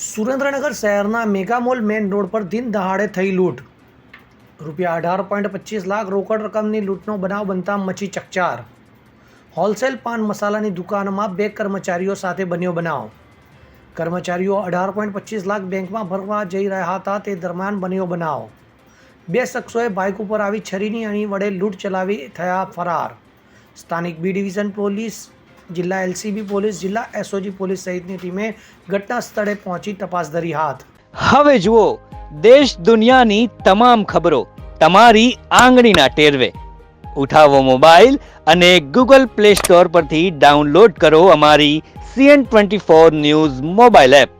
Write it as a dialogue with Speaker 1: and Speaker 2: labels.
Speaker 1: સુરેન્દ્રનગર શહેરના મેગામોલ main road પર દિન દહાડે થઈ લૂંટ. રૂપિયા અઢાર પોઈન્ટ પચીસ લાખ રોકડ રકમની લૂંટનો બનાવ બનતા મચી ચકચાર. હોલસેલ પાન મસાલાની દુકાનમાં બે કર્મચારીઓ સાથે બન્યો બનાવ. કર્મચારીઓ અઢાર પોઈન્ટ પચીસ લાખ બેંકમાં ભરવા જઈ રહ્યા હતા તે દરમિયાન બન્યો બનાવ. બે શખ્સોએ બાઇક ઉપર આવી છરીની અણી વડે લૂંટ ચલાવી થયા ફરાર. સ્થાનિક બી ડિવિઝન પોલીસ જિલ્લા એલસીબી પોલીસ, જિલ્લા એસઓજી પોલીસ સહિતની ટીમે ઘટના સ્થળે પહોંચી તપાસ ધરી હાથ.
Speaker 2: હવે જુઓ, દેશ દુનિયાની તમામ ખબરો તમારી આંગળીના ટેરવે. ઉઠાવો મોબાઈલ અને ગૂગલ પ્લે સ્ટોર પરથી ડાઉનલોડ કરો અમારી CN twenty four news mobile app.